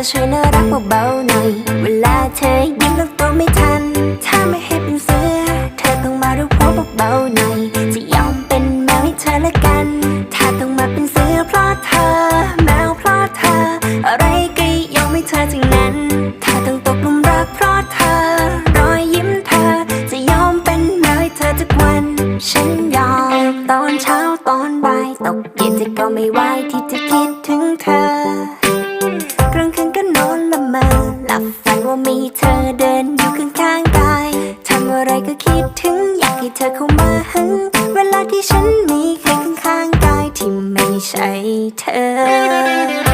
ก็ช่วยน่ารักเบาๆหน่อย เวลาเธอยิ้มแล้วตัวไม่ทัน ถ้าไม่ให้เป็นเสือ เธอต้องมาดูหัวเบาๆหน่อย จะยอมเป็นแมวให้เธอละกัน ถ้าต้องมาเป็นเสือเพราะเธอ แมวเพราะเธอ อะไรก็ยอมให้เธอทั้งนั้น ถ้าต้องตกหลุมรักเพราะเธอ รอยยิ้มเธอ จะยอมเป็นแมวให้เธอทุกวัน ฉันยอมตอนเช้าตอนบ่ายตกเย็นจะก็ไม่ไหวที่จะคิดถึงเธอ บฝันว่ามีเธอเดินอยู่ข้างๆกายทำอะไรก็คิดถึงอยากให้เธอเข้ามาหึงเวลาที่ฉันมีใครข้างๆกายที่ไม่ใช่เธอ